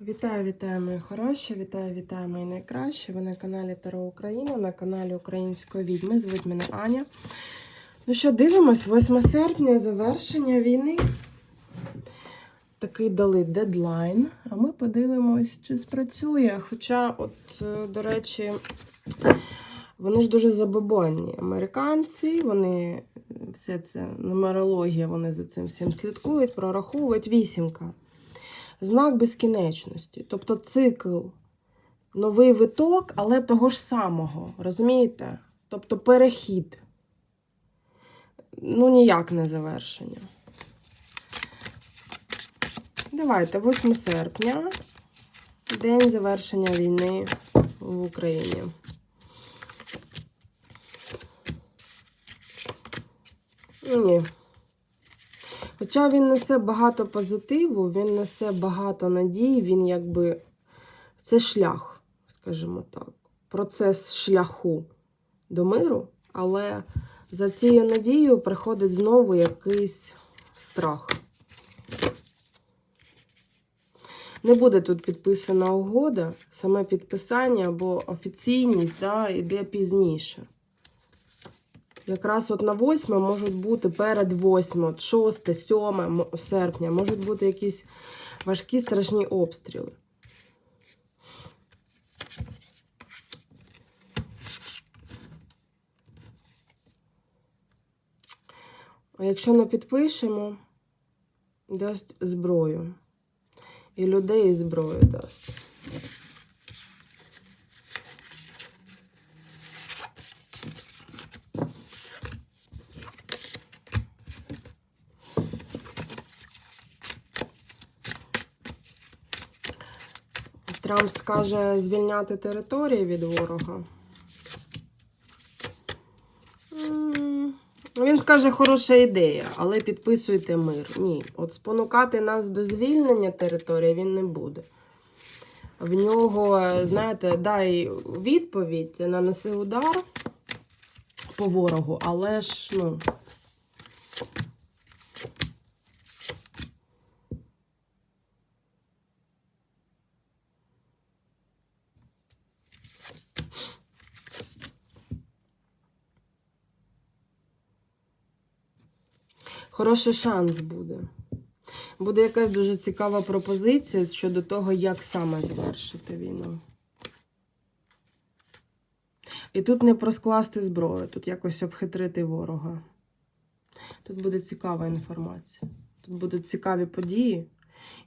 Вітаю, вітаю, мої хороші! Вітаю, вітаю, мої найкращі! Ви на каналі Таро Україна, на каналі Української відьми. Звуть мене Аня. Ну що, дивимось, 8 серпня, завершення війни. Такий дали дедлайн. А ми подивимось, чи спрацює. Хоча, от, е, до речі, вони ж дуже забобонні. Американці, вони все це нумерологія, вони за цим всім слідкують, прораховують вісімка знак безкінечності. Тобто цикл, новий виток, але того ж самого. Розумієте? Тобто перехід. Ну, ніяк не завершення. Давайте, 8 серпня, день завершення війни в Україні. Ні. Хоча він несе багато позитиву, він несе багато надій, він якби це шлях, скажімо так, процес шляху до миру, але за цією надією приходить знову якийсь страх. Не буде тут підписана угода, саме підписання або офіційність да, йде пізніше. Якраз от на 8 можуть бути перед 8, от 6, 7 серпня, можуть бути якісь важкі страшні обстріли. А якщо не підпишемо, дасть зброю. І людей зброю дасть. Трамп скаже звільняти території від ворога. Він скаже, хороша ідея, але підписуйте мир. Ні, от спонукати нас до звільнення території він не буде. В нього, знаєте, дай відповідь, нанеси удар по ворогу, але ж, ну. Хороший шанс буде. Буде якась дуже цікава пропозиція щодо того, як саме завершити війну. І тут не проскласти зброю, тут якось обхитрити ворога. Тут буде цікава інформація. Тут будуть цікаві події.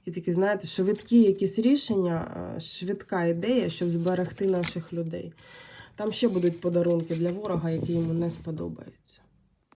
І такі, знаєте, швидкі якісь рішення, е, швидка ідея, щоб зберегти наших людей. Там ще будуть подарунки для ворога, які йому не сподобаються.